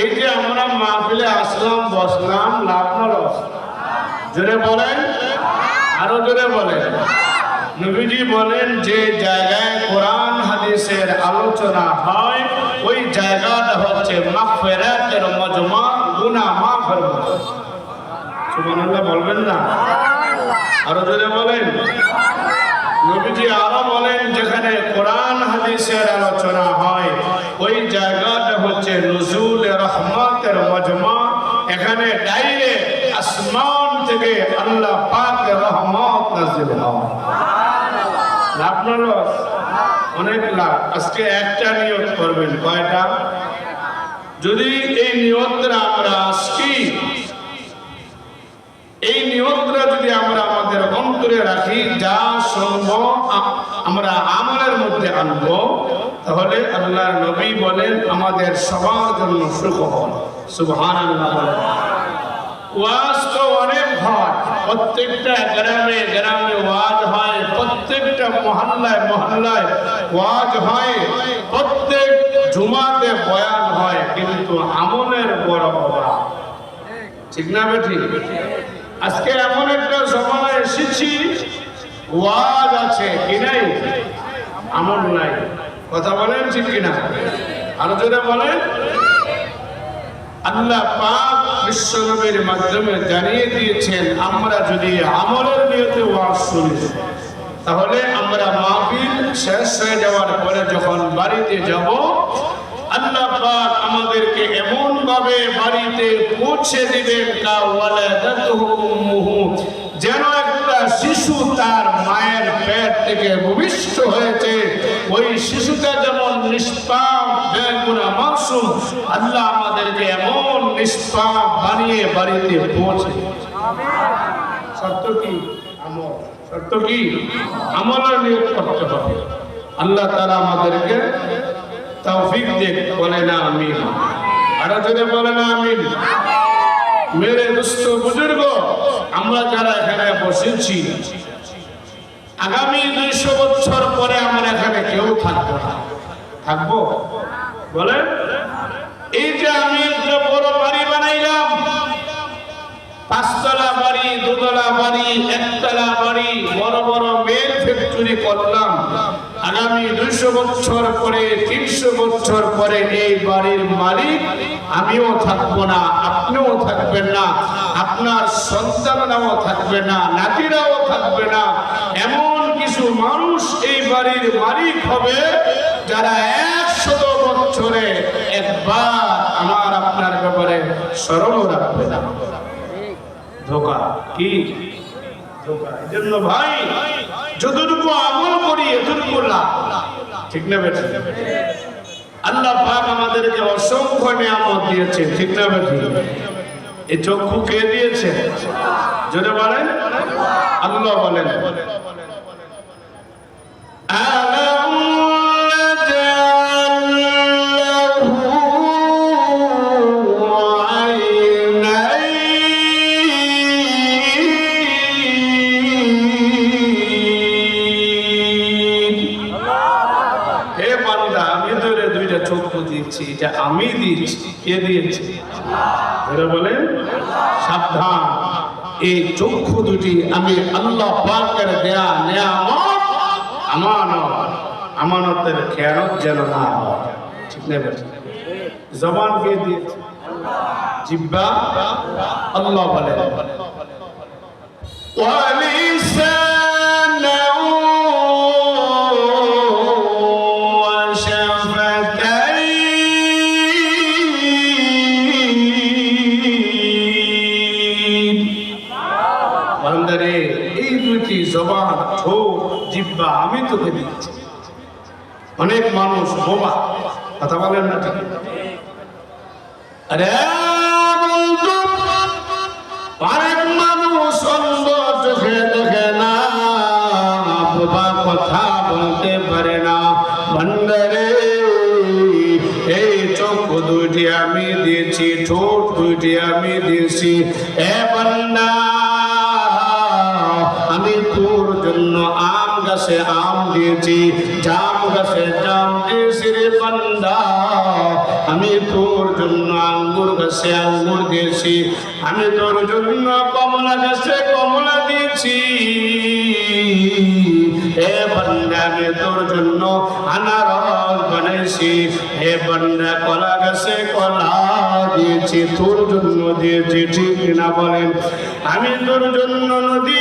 এই যে আমরা মাহফিলে আসলাম, বসলাম, লাভ না লস? জোরে বলেন? আরও জোরে বলেন। নবীজি বলেন, যে জায়গায় কোরআন, হাদিসের আলোচনা হয়, ওই জায়গাটা হচ্ছে মাগফিরাতের মজমা গুনা মাফের সুবহানাল্লাহ, বলবেন না? আরও জোরে বলেন? নবীজি আরও বলেন যেখানে কোরআন হাদিসের আলোচনা হয় ওই জায়গাটা হচ্ছে নজুল রহমতের মজমা। এখানে ডাইরেক্ট আসমান থেকে আল্লাহ পাক রহমত নাজিল হয়। লাভ অনেক লাভ। আজকে একটা নিয়ত করবেন কয়টা? যদি এই নিয়তটা আমরা আজকে এই নিয়তটা যদি আমরা অন্তরে রাখি, যা সম্ভব আমরা আমলের মধ্যে আনব, তাহলে আল্লাহ নবী বলেন, আমাদের সবার জন্য সুখ হন সুবহান হয়, প্রত্যেকটা গ্রামে গ্রামে ওয়াজ প্রত্যেকটা ওয়াজ প্রত্যেক কিন্তু ঠিক না আজকে এমন একটা সময় এসেছি, ওয়াজ আছে কি নাই? আমল নাই। কথা বলেন ঠিক কিনা? আরও জোরে বলেন। আল্লাহ পাক বিশ্বনবীর মাধ্যমে জানিয়ে দিয়েছেন, আমরা যদি আমলের নিয়তে ওয়াজ শুনি, তাহলে আমরা মাহফিল শেষ হয়ে যাওয়ার পরে যখন বাড়িতে যাব আল্লাহ পাক আমাদেরকে এমন ভাবে বাড়িতে পৌঁছে দিবেন যেন একটা শিশু তার মায়ের পেট থেকে ভূমিষ্ঠ হয়েছে। ওই শিশুটা যেমন নিষ্পাপ বেগুনা মাসুম আল্লাহ আমাদেরকে এমন নিষ্পাপ বানিয়ে বাড়িতে পৌঁছে সত্য কি? আমল। সত্য কি? আমলের নিয়োগ করতে হবে। আল্লাহ তারা আমাদেরকে তৌফিক দেখ বলে না, আমিন। আরও যদি বলে না, আমিন। মেরে দুষ্ট বুজুর্গ, আমরা যারা এখানে বসেছি, আগামী দুইশো বছর পরে আমরা এখানে কেউ থাকব না। থাকব? বলে এই যে আমি একটা বড় বাড়ি বানাইলাম পাঁচতলা বাড়ি দুতলা বাড়ি একতলা বাড়ি বড় বড় মেল ফ্যাক্টরি করলাম আগামী দুইশো বছর পরে, তিনশো বছর পরে এই বাড়ির মালিক আমিও থাকব না, আপনিও থাকবেন না, আপনার সন্তানরাও থাকবে না, নাতিরাও থাকবে না। এমন কিছু মানুষ এই বাড়ির মালিক হবে যারা একশত বছরে একবার আমার আপনার ব্যাপারে স্মরণ রাখবে না। ধোকা, কি? ধোকা এই জন্য ভাই, যতটুকু আমল করি, এতটুকু লাভ। ঠিক না বেঠি? আল্লাহ পাক আমাদেরকে অসংখ্য নিয়ামত দিয়েছে ঠিক না বেঠি? এই চক্ষু কে দিয়েছে? যদি বলেন। আল্লাহ বলেন। দিয়েছি এটা আমি দিয়েছি কে দিয়েছি? ধরে বলেন, সাবধান। এই চক্ষু দুটি আমি আল্লাহ পাকের দেয়া নিয়ামত, আমানত, আমানতের খেয়ানত যেন না হয়। ঠিক না বেঠিক? জবান কে দিয়েছে? জিব্বা? আল্লাহ বলেন জিব্বা আমি তোকে দিচ্ছি অনেক মানুষ বোবা কথা বলেন না ঠিক। আরে বলতে পারে না। দুইটি আমি দিয়েছি, ঠোঁট দুইটি আমি দিয়েছি। এ বান্দা গাছে আম দিয়েছি, জাম গাছে জাম দিয়েছি রে বান্দা। আমি তোর জন্য আঙ্গুর গাছে আঙ্গুর দিয়েছি, আমি তোর জন্য কমলা গাছে কমলা দিয়েছি। হে বন্দা, আমি তোর জন্য আনারস বানাইছি হে বন্দা কলা গাছে কলা দিয়েছি, তোর জন্য দিয়েছি, ঠিক না বলেন? আমি তোর জন্য নদী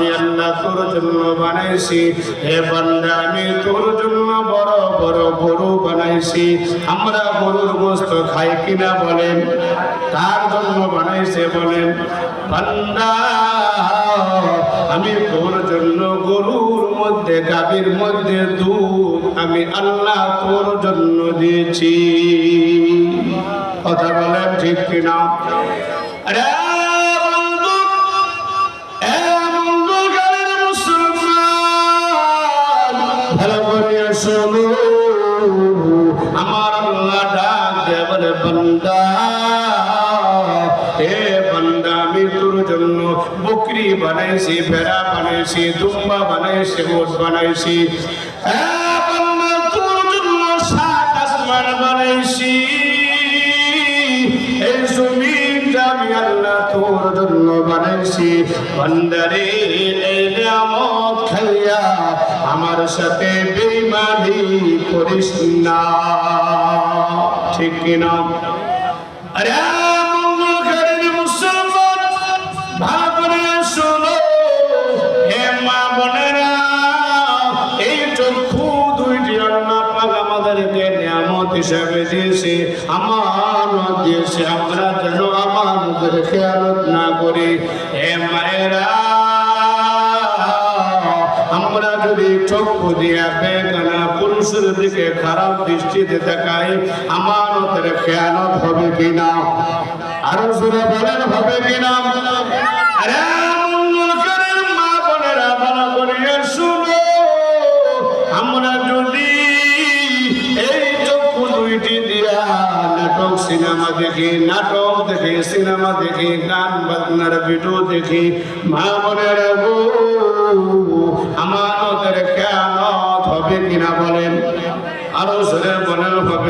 আমি আল্লাহ তোর জন্য বানাইছি। হে বান্দা, আমি তোর জন্য বড় বড় গরু বানাইছি। আমরা গরুর গোস্ত খাই কিনা বলেন, কার জন্য বানাইছে বলেন। বান্দা, আমি তোর জন্য গরুর মধ্যে, গাভীর মধ্যে দুধ আমি আল্লাহ তোর জন্য দিয়েছি। কথা বলেন ঠিক কিনা? আরে হে জন্য বকরি বানাইছি, ভেড়া বানাইছি, দুম্বা বানাইছি, ওট বানাইছি। তোর জন্য সাত আসমান বানাইছি। এই জমিনটা আমি আল্লাহ তোর জন্য বানাইছি। বান্দারে আমার সাথে বেইমানি করিস না। ঠিক কিনা? আরে মুসলমান ভাগ শোনো, হে মা বোনেরা, এই চক্ষু দুইটি আল্লাহ পাক আমাদেরকে নিয়ামত হিসাবে দিয়েছে। আমার দিয়েছে, আমরা যেন আমার খেয়ালত না পুরুষের দিকে খারাপ দৃষ্টিতে তাকাই। আমানতের খেয়ানত হবে কিনা? আরও জোরে বলেন, হবে কিনা? এই দুইটি দিয়া নাটক সিনেমা দেখি, নাটক দেখি, সিনেমা দেখি, গান দেখি, মা আমানতের খেয়ানত হবে কিনা বলেন আরও সরে বলেন হবে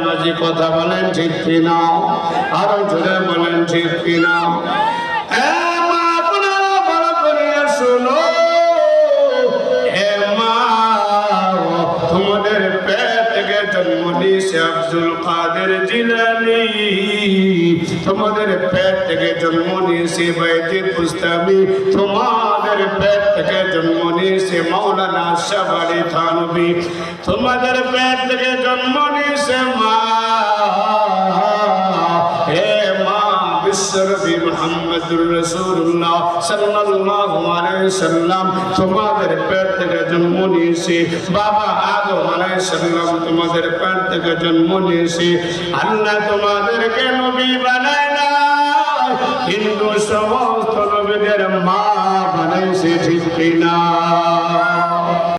বেনামাজি কথা বলেন ঠিক কিনা? আরও জোরে বলেন ঠিক কিনা? তোমাদের পেট থেকে জন্ম নিয়েছে বুস্তামি তোমাদের পেট থেকে তোমাদের পেট থেকে জন্ম নিয়েছে মা। বিশ্বরবি মুহাম্মদুর সাল্লাম, তোমাদের পেট থেকে বাবা আদম আলাইহিস সালাম, তোমাদের পেট থেকে জন্ম নিয়েছে আল্লাহ তোমাদেরকে নবী বানায় না হিন্দু সমস্ত নবীদের মা বানাইছে ঠিক কিনা